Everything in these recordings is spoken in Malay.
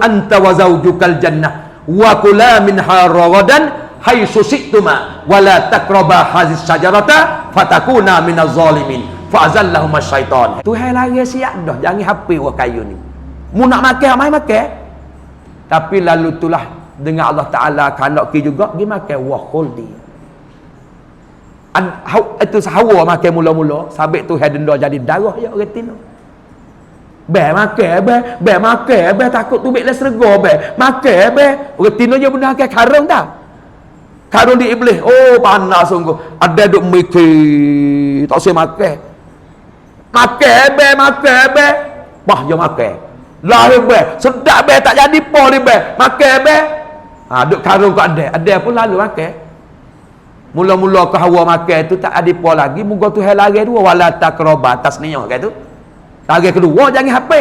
anta wa zawjukal jannah. Wa kula minha ragadan haitsu syi'tuma wa la taqraba hazis syajarata fatakuna minaz zalimin. Fa'azallahum syaitan. Tuhan lari siap dah jangan hapi wa kayu ni. Mu nak makan mai makan tapi lalu itulah dengan Allah Taala kalau ki juga pergi makan wa khuldi. Itu sahawa makan mula-mula sabit tu denda jadi darah ya orang tino Be makan be, be makan be takut tu le serga be. Makan be. Tino je benda ke karung dah. Karung di iblis. Oh panas sungguh. Ada duk mikir. Tak usah makan. Makan be, makan be. Bah je makan. Lahir be. Sedap be tak jadi po ni be. Makan be. Ha duk karung kau ada. Ada pun lalu makan. Mula-mula ke hawa makan tu tak ada po lagi. Muka tu hal lagi dua. Wala takroba tasniyah kan tu. Lagi kedua jangan HP.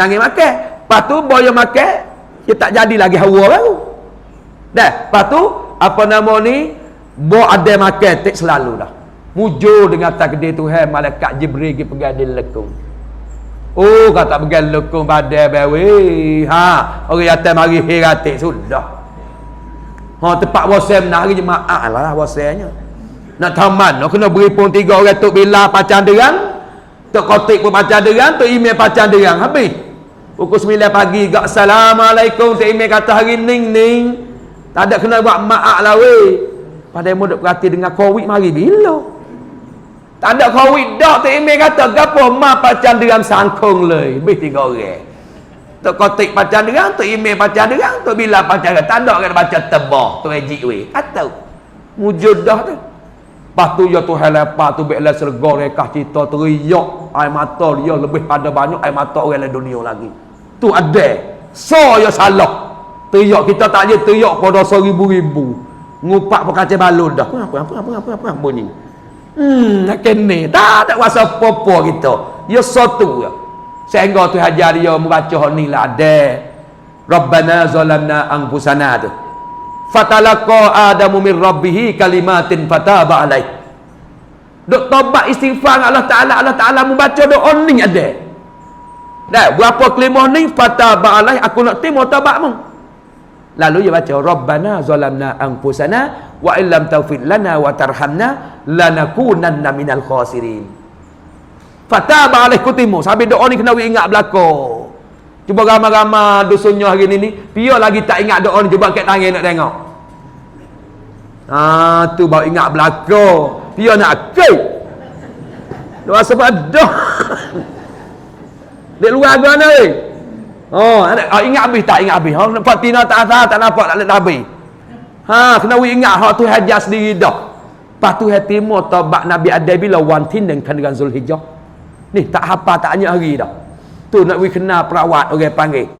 Jangan makan. Lepas tu boyo makan, dia tak jadi lagi hawa baru. Dah, lepas tu apa nama ni? Bo ada makan tak selalu dah. Mujur dengan takdir Tuhan malaikat Jibril pergi pegadil lekung. Oh, kata pegadil lekung pada bawi. Ha, orang yang mari hiratik sudah. Ha, tempat wasem nak hari jemaah lah wasemnya. Nak taman, nak kena beri pun tiga orang tu bila pacar derang. Tok kotik pun baca derang, tok email baca derang. Habis. Pukul 9 pagi, gak assalamualaikum, tok email kata hari ning ning. Tak ada kena buat maak lah weh. Pada yang duk perhati dengan covid mari bila? Tak ada covid dak, tok email kata gapo ma baca derang sangkung le. Habis tiga orang. Tok kotik baca derang, tok email baca derang, tok bila baca derang. Tak ada kena baca tebah, tok ejik weh. Kata. Mujud dah tu. Lepas tu ya Tuhan lepas tu bila serga rekah cerita teriak air mata dia lebih pada banyak air mata orang dalam dunia lagi. Tu ada. So ya salah. Teriak kita tak je teriak pada seribu-ribu. Ngupak pekacau balon dah. Apa apa apa apa apa apa, bunyi. Hmm, nak kene. Tak ada kuasa apa-apa kita. Ya satu ya. Sehingga tu hajar dia membaca ni lah ada. Rabbana zalamna anfusana tu fatalaqa adamu min rabbih kalimatin fataba alaih dok tobat istighfar Allah taala Allah taala membaca doa ni ada dah berapa kelimah ni fataba alaih aku nak terima taubatmu lalu dia baca rabbana zalamna anfusana wa illam taghfir lana wa tarhamna lanakunanna minal khasirin fataba alaih kutimu sampai doa ni kena ingat belaka Cuba ramai-ramai dusunnya hari ni ni. Pia lagi tak ingat doa ni. Cuba kat tangan nak tengok. Ha, tu baru ingat belaka. Pia nak kek. Doa sebab dah. Dek luar agak ni. Oh, oh, ingat habis tak ingat habis. Ha, nampak tina tak asal tak nampak tak habis. Ha, kena ingat hak tu hajar sendiri dah. Lepas tu hatimu taubat Nabi ada bila wantin dengan dengan Zulhijjah. Ni tak apa tak hanya hari dah. Tu nak we kenal perawat orang okay, panggil.